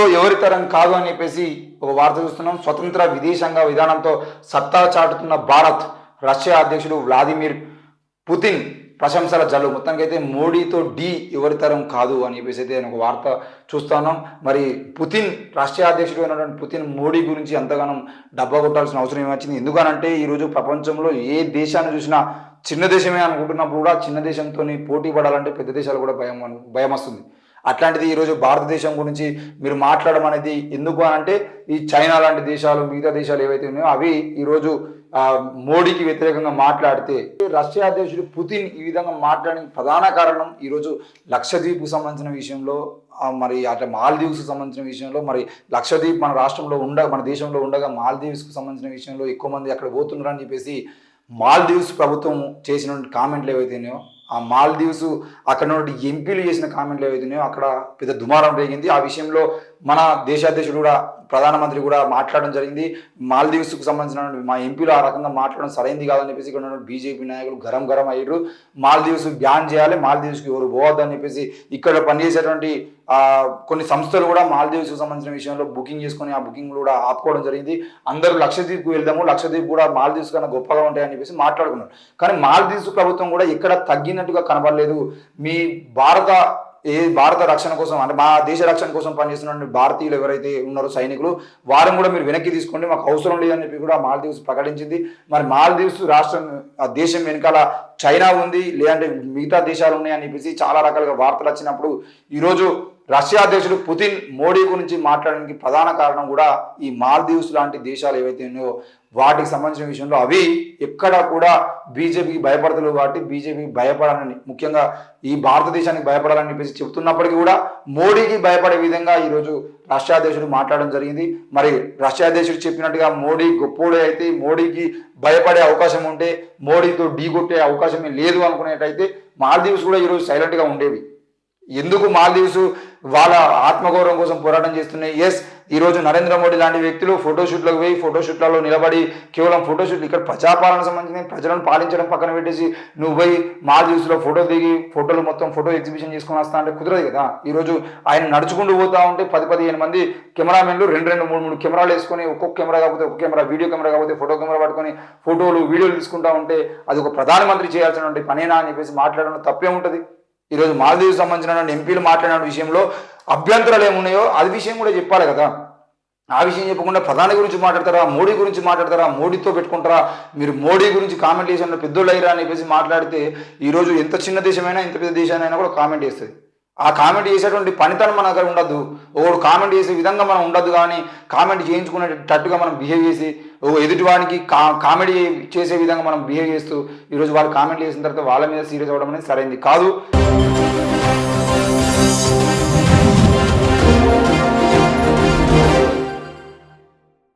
మోడీతో ఎవరి తరం కాదు అని చెప్పేసి ఒక వార్త చూస్తున్నాం. స్వతంత్ర విదేశాంగ విధానంతో సత్తా చాటుతున్న భారత్ రష్యా అధ్యక్షుడు వ్లాదిమిర్ పుతిన్ ప్రశంసల జల్లు. మొత్తానికి అయితే మోడీతో డి ఎవరి తరం కాదు అని చెప్పేసి అయితే నేను ఒక వార్త చూస్తున్నాం. మరి పుతిన్ రష్యా అధ్యక్షుడు అయినటువంటి పుతిన్ మోడీ గురించి ఎంతగానో డబ్బా కొట్టాల్సిన అవసరం ఏమొచ్చింది? ఎందుకనంటే ఈరోజు ప్రపంచంలో ఏ దేశాన్ని చూసినా చిన్న దేశమే అనుకుంటున్నప్పుడు కూడా చిన్న దేశంతో పోటీ పడాలంటే పెద్ద దేశాలు కూడా భయం భయం వస్తుంది. అట్లాంటిది ఈరోజు భారతదేశం గురించి మీరు మాట్లాడడం అనేది ఎందుకు అని అంటే ఈ చైనా లాంటి దేశాలు మిగతా దేశాలు ఏవైతే ఉన్నాయో అవి ఈరోజు మోడీకి వ్యతిరేకంగా మాట్లాడితే రష్యా అధ్యక్షుడు పుతిన్ ఈ విధంగా మాట్లాడడానికి ప్రధాన కారణం ఈరోజు లక్షద్వీప్కు సంబంధించిన విషయంలో మరి అట్లా మాల్దీవ్స్కి సంబంధించిన విషయంలో మరి లక్షద్వీప్ మన రాష్ట్రంలో ఉండ మన దేశంలో ఉండగా మాల్దీవ్స్కి సంబంధించిన విషయంలో ఎక్కువ మంది అక్కడ పోతున్నారు అని చెప్పేసి మాల్దీవ్స్ ప్రభుత్వం చేసిన కామెంట్లు ఏవైతే ఉన్నాయో ఆ మాల్దీవ్స్ అక్కడ నుండి ఎంపీలు చేసిన కామెంట్లు ఏవైతే ఉన్నాయో అక్కడ పెద్ద దుమారం రేగింది. ఆ విషయంలో మన దేశాధ్యక్షుడు కూడా ప్రధానమంత్రి కూడా మాట్లాడడం జరిగింది. మాల్దీవ్స్కు సంబంధించిన మా ఎంపీలు ఆ రకంగా మాట్లాడడం సరైంది కాదని చెప్పేసి ఇక్కడ బీజేపీ నాయకులు గరం గరం అయ్యారు. మాల్దీవ్స్ బ్యాన్ చేయాలి మాల్దీవ్స్కి ఎవరు పోవద్దని చెప్పేసి ఇక్కడ పనిచేసేటువంటి కొన్ని సంస్థలు కూడా మాల్దీవ్స్కి సంబంధించిన విషయంలో బుకింగ్ చేసుకొని ఆ బుకింగ్ కూడా ఆపుకోవడం జరిగింది. అందరూ లక్షద్వీప్కి వెళ్దాము లక్షద్వీప్ కూడా మాల్దీవ్స్ కన్నా గొప్పగా ఉంటాయని చెప్పేసి మాట్లాడుకున్నారు. కానీ మాల్దీవ్స్ ప్రభుత్వం కూడా ఇక్కడ తగ్గినట్టుగా కనబడలేదు. మీ భారత ఏ భారత రక్షణ కోసం అంటే మా దేశ రక్షణ కోసం పనిచేస్తున్న భారతీయులు ఎవరైతే ఉన్నారో సైనికులు వారిని కూడా మీరు వెనక్కి తీసుకోండి మాకు అవసరం లేదని చెప్పి కూడా మాల్దీవ్స్ ప్రకటించింది. మరి మాల్దీవ్స్ రాష్ట్రం ఆ దేశం వెనకాల చైనా ఉంది లేదంటే మిగతా దేశాలు ఉన్నాయని చెప్పేసి చాలా రకాలుగా వార్తలు వచ్చినప్పుడు ఈరోజు రష్యా అధ్యక్షుడు పుతిన్ మోడీ గురించి మాట్లాడడానికి ప్రధాన కారణం కూడా ఈ మాల్దీవ్స్ లాంటి దేశాలు ఏవైతే ఉన్నాయో వాటికి సంబంధించిన విషయంలో అవి ఎక్కడ కూడా బీజేపీకి భయపడతలేవు కాబట్టి బీజేపీకి భయపడాలని ముఖ్యంగా ఈ భారతదేశానికి భయపడాలని చెప్పేసి చెప్తున్నప్పటికీ కూడా మోడీకి భయపడే విధంగా ఈరోజు రష్యా అధ్యక్షుడు మాట్లాడడం జరిగింది. మరి రష్యా అధ్యక్షుడు చెప్పినట్టుగా మోడీ గొప్పోడే అయితే మోడీకి భయపడే అవకాశం ఉంటే మోడీతో ఢీకొట్టే అవకాశమే లేదు అనుకునేటైతే మాల్దీవ్స్ కూడా ఈరోజు సైలెంట్గా ఉండేవి. ఎందుకు మాల్దీవ్స్ వాళ్ళ ఆత్మగౌరవం కోసం పోరాటం చేస్తున్నాయి? ఎస్ ఈరోజు నరేంద్ర మోడీ లాంటి వ్యక్తులు ఫోటోషూట్లకు పోయి ఫోటోషూట్లలో నిలబడి కేవలం ఫోటోషూట్లు ఇక్కడ ప్రజాపాలన సంబంధించిన ప్రజలను పాలించడం పక్కన పెట్టేసి నువ్వు పోయి మాల్దీవ్స్లో ఫోటో దిగి ఫోటోలు మొత్తం ఫోటో ఎగ్జిబిషన్ చేసుకుని వస్తా అంటే కుదరదు కదా? ఈరోజు ఆయన నడుచుకుంటూ పోతా ఉంటే పది పదిహేను మంది కెమెరామెన్లు రెండు రెండు మూడు మూడు కెమెరాలు వేసుకొని ఒక్కొక్క కెమెరా కాకపోతే ఒక్కొక్క కెమెరా వీడియో కెమెరా కాకపోతే ఫోటో కెమెరా పట్టుకొని ఫోటోలు వీడియోలు తీసుకుంటా ఉంటే అది ఒక ప్రధానమంత్రి చేయాల్సినటువంటి పనేనా అని చెప్పేసి మాట్లాడడం తప్పే ఉంటుంది. ఈరోజు మాల్దీవ్స్ సంబంధించిన ఎంపీలు మాట్లాడిన విషయంలో అభ్యంతరాలు ఏమున్నాయో అది విషయం కూడా చెప్పాలి కదా. ఆ విషయం చెప్పకుండా ప్రధాని గురించి మాట్లాడతారా? మోడీ గురించి మాట్లాడతారా? మోడీతో పెట్టుకుంటారా? మీరు మోడీ గురించి కామెంట్ చేసిన పెద్దోళ్ళు అయ్యారా అని చెప్పేసి మాట్లాడితే ఈరోజు ఎంత చిన్న దేశమైనా ఎంత పెద్ద దేశానైనా కూడా కామెంట్ చేస్తుంది. ఆ కామెంట్ చేసేటువంటి పనితనం మన దగ్గర ఉండద్దు ఒకడు కామెంట్ చేసే విధంగా మనం ఉండద్దు కానీ కామెంట్ చేయించుకునేటట్టుగా మనం బిహేవ్ చేసి ఓ ఎదుటివాడికి కా కామెడీ చేసే విధంగా మనం బిహేవ్ చేస్తూ ఈరోజు వాళ్ళు కామెంట్ చేసిన తర్వాత వాళ్ళ మీద సీరియస్ అవ్వడం అనేది సరైనది కాదు.